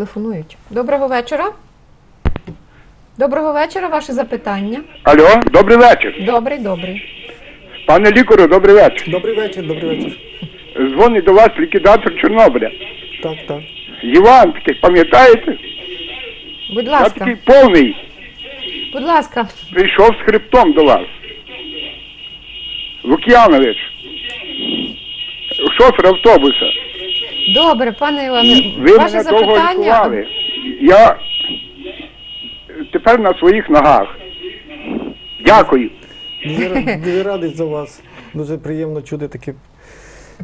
Телефонують. Доброго вечора. Доброго вечора, ваше запитання. Алло, добрий вечір. Добрий, добрий. Пане лікарю, добрий вечір. Добрий вечір, добрий вечір. Дзвонить до вас ліквідатор Чорнобиля. Так, так. Іван такий, пам'ятаєте? Будь Я ласка, такий повний. будь ласка. Прийшов з хребтом до вас. Лук'янович. Шофер автобуса. Добре, пане Іване, Ви ваше мене довго запитання. лікували. Я тепер на своїх ногах. Дякую. Дуже, ра- дуже радий за вас. Дуже приємно чути таке.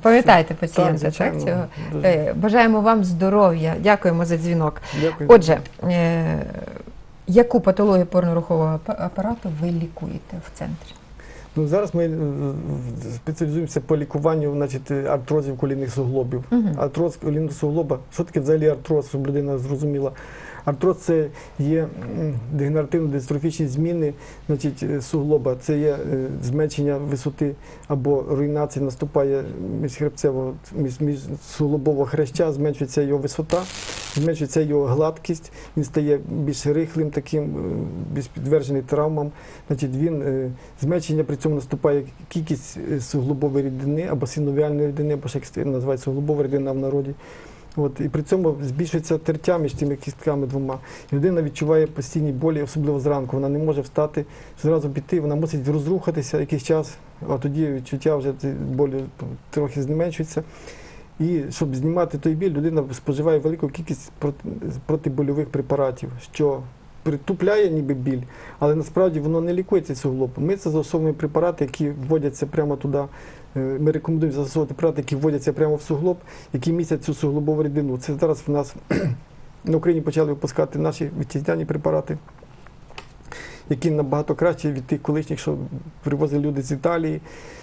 Пам'ятаєте пацієнта, так? звичайно. Цього? Дуже. Е, Бажаємо вам здоров'я. Дякуємо за дзвінок. Дякую. Отже, е, яку патологію опорно-рухового ап- апарату ви лікуєте в центрі? Ну, зараз ми е, спеціалізуємося по лікуванню значить, артрозів колінних суглобів. Угу. Артроз колінного суглоба. Що таке взагалі артроз, щоб людина зрозуміла? Артроз це є дегенеративно-дистрофічні зміни значить, е, суглоба. Це є е, зменшення висоти або руйнація наступає міжхребцевого, між, між суглобового хреща, зменшується його висота, зменшується його гладкість, він стає більш рихлим, таким, е, більш підтверджений травмам. Значить, він, зменшення при цьому наступає кількість суглобової рідини або синовіальної рідини, або як називається суглобова рідина в народі. От, і при цьому збільшується тертя між цими кістками двома. І людина відчуває постійні болі, особливо зранку. Вона не може встати, зразу піти, вона мусить розрухатися якийсь час, а тоді відчуття вже болі трохи зменшується. І щоб знімати той біль, людина споживає велику кількість протибольових препаратів, що притупляє ніби біль, але насправді воно не лікує цей суглоб. Ми це застосовуємо препарати, які вводяться прямо туди. Е, Ми рекомендуємо застосовувати препарати, які вводяться прямо в суглоб, які містять цю суглобову рідину. Це зараз в нас на Україні почали випускати наші вітчизняні препарати, які набагато краще від тих колишніх, що привозили люди з Італії,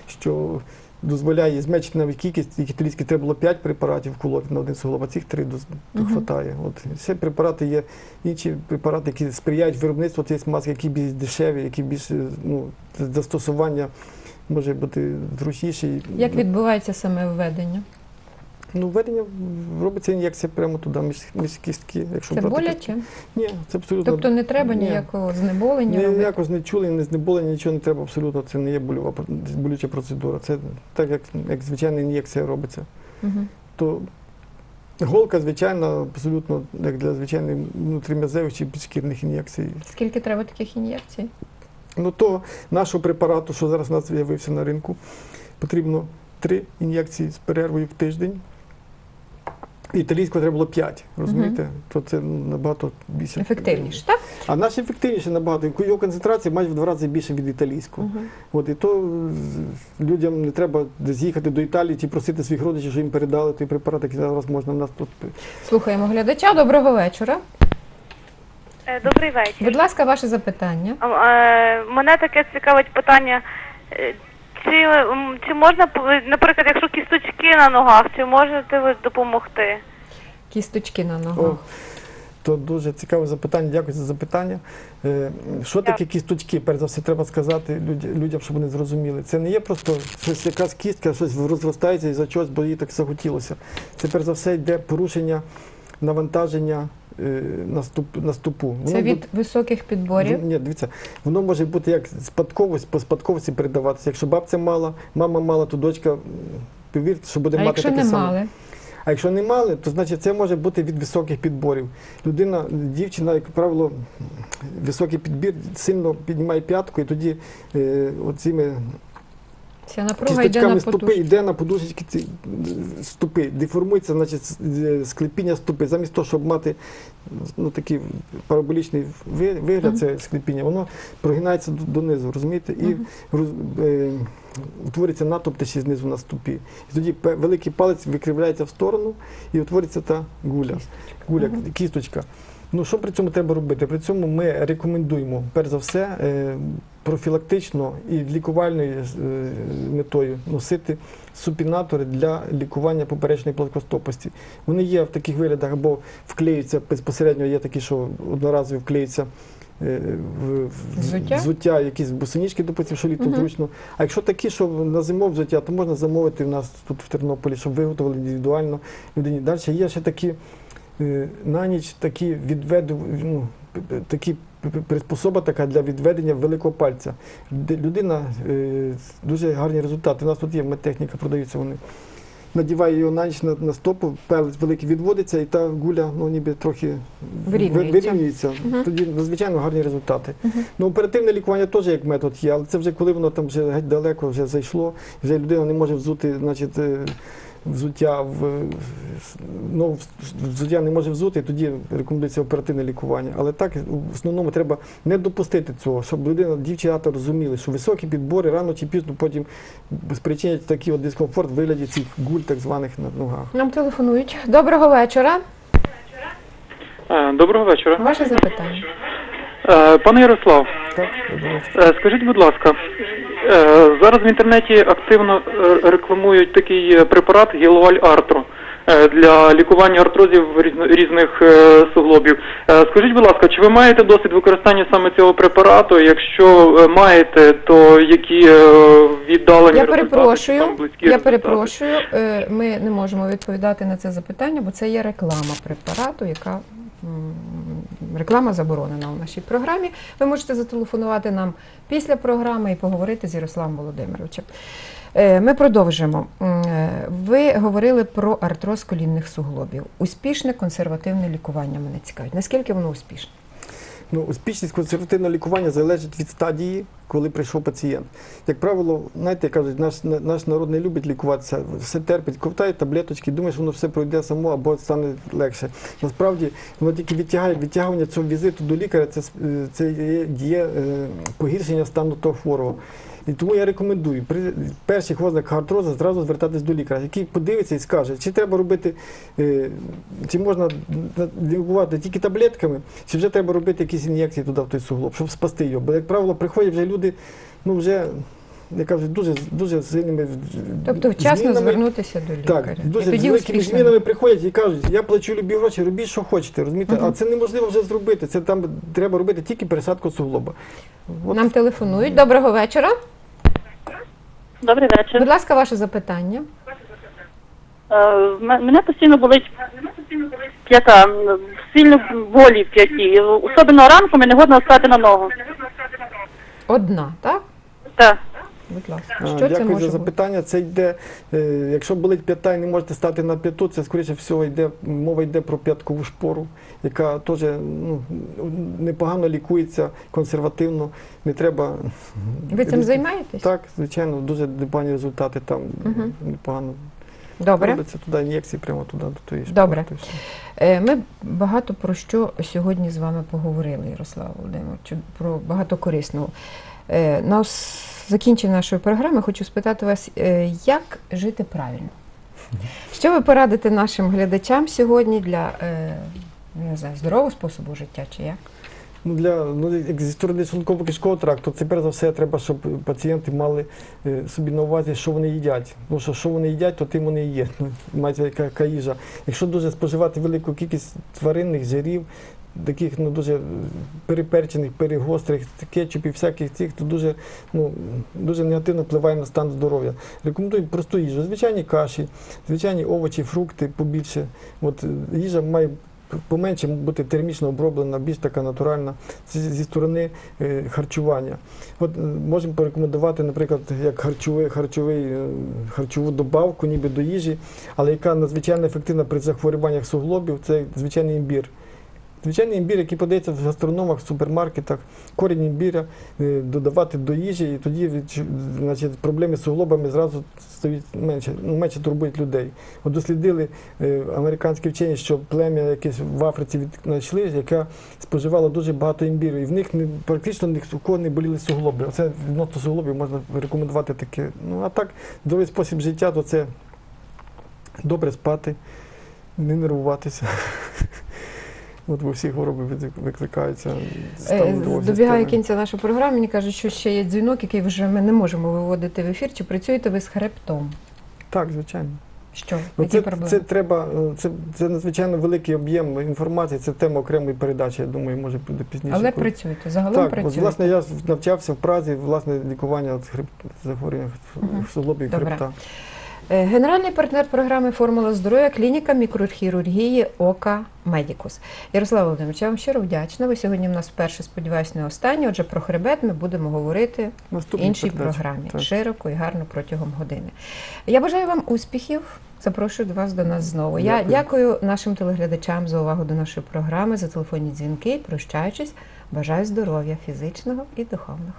що дозволяє зменшити навіть кількість, які італійські треба було 5 препаратів вколоти на один суглоб, а цих 3 Мгм. хватає. От ще препарати є інші препарати, які сприяють виробництву цієї смазки, які більш дешеві, які більш е, ну, застосування може бути зручніші. Як відбувається саме введення? Ну, введення робиться ін'єкція прямо туди, між, між кістки. Якщо Це брати боляче? Ні, це абсолютно. Тобто не треба Ні. ніякого знеболення робити? Ніякого знечулення, не знеболення, нічого не треба абсолютно. Це не є больова, болюча процедура. Це так, як, як звичайна ін'єкція робиться. Мгм. То голка, звичайна, абсолютно як для звичайних внутрім'язевих чи підшкірних ін'єкцій. Скільки треба таких ін'єкцій? Ну то нашого препарату, що зараз у нас з'явився на ринку, потрібно три ін'єкції з перервою в тиждень. Італійського треба було 5, розумієте? То це ну, набагато більше. Ефективніше, так? А наш ефективніше набагато. Його концентрація майже в два рази більше від італійського. Мгм. От і то людям не треба десь їхати до Італії чи просити своїх родичів, що їм передали той препарат, який зараз можна в нас тут. Слухаємо глядача. Доброго вечора. Е, Добрий вечір. Будь ласка, ваше запитання. Е, Мене таке цікавить питання. е, Чи, чи можна, наприклад, якщо кісточки на ногах, чи можете ви допомогти? Кісточки на О, ногах. то дуже цікаве запитання. Дякую за запитання. Що таке кісточки? Перш за все, треба сказати людям, щоб вони зрозуміли. Це не є просто щось, якась кістка, щось розростається і за чогось, бо їй так захотілося. Це перш за все йде порушення навантаження е, на, ступ, на ступу. Воно Це від високих підборів. Ні, дивіться, воно може бути як спадковість, по спадковості передаватися. Якщо бабця мала, мама мала, то дочка, повірте, що буде А мати якщо таке не саме. мали? А якщо не мали, то значить це може бути від високих підборів. Людина, дівчина, як правило, високий підбір сильно піднімає п'ятку, і тоді е, оціми Ця напруга йде на ступи подушку. йде на подушечки е, ступи, деформується, значить, е, склепіння ступи. Замість того, щоб мати ну, такий параболічний ви- вигляд, Мгм. це склепіння, воно прогинається донизу, розумієте? І Мгм. роз- е, утворюється натовп ще знизу на ступі. І тоді великий палець викривляється в сторону і утворюється та гуля, гуля Мгм. кісточка. Ну, що при цьому треба робити? При цьому ми рекомендуємо, перш за все, е, профілактично і лікувальною е, метою носити супінатори для лікування поперечної плоскостопості. Вони є в таких виглядах або вклеюються безпосередньо, є такі, що одноразові вклеюються е, в, Взуття? взуття, якісь босоніжки, допустимо, що літом зручно. А якщо такі, що на зимове взуття, то можна замовити в нас тут в Тернополі, щоб виготовили індивідуально людині. Далі є ще такі е, на ніч такі відведу, ну, такі приспособа така для відведення великого пальця. Людина е, дуже гарні результати. У нас тут є медтехніка, продаються вони. Надіває його на ніч на, на стопу, палець великий відводиться, і та гуля ну, ніби трохи Вирівнюється. ви- вирівнюється. Тоді надзвичайно гарні результати. Ну, оперативне лікування теж як метод є, але це вже коли воно там вже геть далеко вже зайшло, вже людина не може взути, значить. Взуття в ну, взуття не може взути, тоді рекомендується оперативне лікування. Але так в основному треба не допустити цього, щоб людина, дівчата розуміли, що високі підбори рано чи пізно потім спричинять такий от дискомфорт в вигляді цих гуль, так званих на ногах. Нам телефонують. Доброго вечора. Е, Доброго вечора. Ваше запитання. Е, Пане Ярослав, е, скажіть, будь ласка, е, зараз в інтернеті активно рекламують такий препарат Гілуаль Артро для лікування артрозів різних суглобів. Скажіть, будь ласка, чи ви маєте досвід використання саме цього препарату? Якщо маєте, то які віддалені Я перепрошую. Я перепрошую. Ми не можемо відповідати на це запитання, бо це є реклама препарату, яка реклама заборонена у нашій програмі. Ви можете зателефонувати нам після програми і поговорити з Ярославом Володимировичем. Е, Ми продовжимо. Е, Ви говорили про артроз колінних суглобів. Успішне консервативне лікування мене цікавить. Наскільки воно успішне? Ну, успішність консервативного лікування залежить від стадії, коли прийшов пацієнт. Як правило, знаєте, кажуть, наш, наш народ не любить лікуватися, все терпить, ковтає таблеточки, думає, що воно все пройде само або стане легше. Насправді, воно тільки відтягає відтягування цього візиту до лікаря, це, е, це є, е, погіршення стану того хворого. І тому я рекомендую при перших ознаках артрозу зразу звертатись до лікаря, який подивиться і скаже, чи треба робити, е, чи можна лікувати тільки таблетками, чи вже треба робити якісь ін'єкції туди в той суглоб, щоб спасти його. Бо, як правило, приходять вже люди, ну вже, я кажу, дуже, дуже сильними Тобто вчасно змінами. звернутися до лікаря. Так, дуже тоді великими успішно. змінами приходять і кажуть, я плачу любі гроші, робіть, що хочете, розумієте? Мгм. А це неможливо вже зробити. Це там треба робити тільки пересадку суглоба. От. Нам телефонують. Доброго вечора. Добрий вечір. Будь ласка, ваше запитання. Е, Мене постійно болить п'ята, сильно болі в п'яті. Особливо ранку мене не годно стати на ногу. Одна, так? Так. Будь ласка. А, Що це Дякую може за бути? запитання. Це йде, е, якщо болить п'ята і не можете стати на п'яту, це скоріше всього йде мова йде про п'яткову шпору, яка теж ну, непогано лікується консервативно. Не треба Ви цим займаєтесь? Так, звичайно, дуже непогані результати там Мгм. непогано. Добре. Робиться туди ін'єкції прямо туди до тої шпори. Добре. Е, Ми багато про що сьогодні з вами поговорили, Ярослав Володимирович, про багато корисного. Е, На закінчення нашої програми хочу спитати вас, е, як жити правильно? Що ви порадите нашим глядачам сьогодні для не знаю, здорового способу життя чи як? Ну, для, ну, як зі сторони шлунково-кишкового тракту, це перш за все треба, щоб пацієнти мали е, собі на увазі, що вони їдять. Ну, що, що вони їдять, то тим вони і є. Ну, мається яка, яка їжа. Якщо дуже споживати велику кількість тваринних жирів, таких ну, дуже е, переперчених, перегострих, кетчупів, всяких цих, то дуже, ну, дуже негативно впливає на стан здоров'я. Рекомендую просту їжу. Звичайні каші, звичайні овочі, фрукти побільше. От, е, їжа має поменше бути термічно оброблена, більш така натуральна зі сторони е, харчування. От е, можемо порекомендувати, наприклад, як харчовий, харчовий, е, харчову добавку, ніби до їжі, але яка надзвичайно ефективна при захворюваннях суглобів, це звичайний імбір. Звичайний імбір, який подається в гастрономах, в супермаркетах, корінь імбіря е, додавати до їжі, і тоді значить, проблеми з суглобами зразу стають менше, ну, менше турбують людей. От дослідили е, американські вчені, що плем'я якесь в Африці знайшли, яке споживало дуже багато імбіру, і в них не, практично ні у кого не боліли суглоби. Оце відносно суглобів можна рекомендувати таке. Ну а так, здоровий спосіб життя, то це добре спати, не нервуватися. От бо всі хвороби викликаються Е, станом Добігає кінця нашої програми. Мені кажуть, що ще є дзвінок, який вже ми не можемо виводити в ефір. Чи працюєте ви з хребтом? Так, звичайно. Що? Ну, Які це, проблеми? це треба, е, це, це надзвичайно великий об'єм інформації, це тема окремої передачі, я думаю, може буде пізніше. Але коли- працюєте, загалом Так, працюєте. власне, я навчався в Празі, власне, лікування от хреб... захворювання Добре. хребта. Е, Генеральний партнер програми Формула здоров'я клініка мікрохірургії Ока Медікус. Ярослав Володимирович, я вам щиро вдячна. Ви сьогодні в нас вперше, сподіваюсь, не останні. Отже, про хребет ми будемо говорити в іншій передача. програмі Так. широко і гарно протягом години. Я бажаю вам успіхів. Запрошую до вас до нас знову. Я Дякую. дякую нашим телеглядачам за увагу до нашої програми, за телефонні дзвінки. Прощаючись, бажаю здоров'я фізичного і духовного.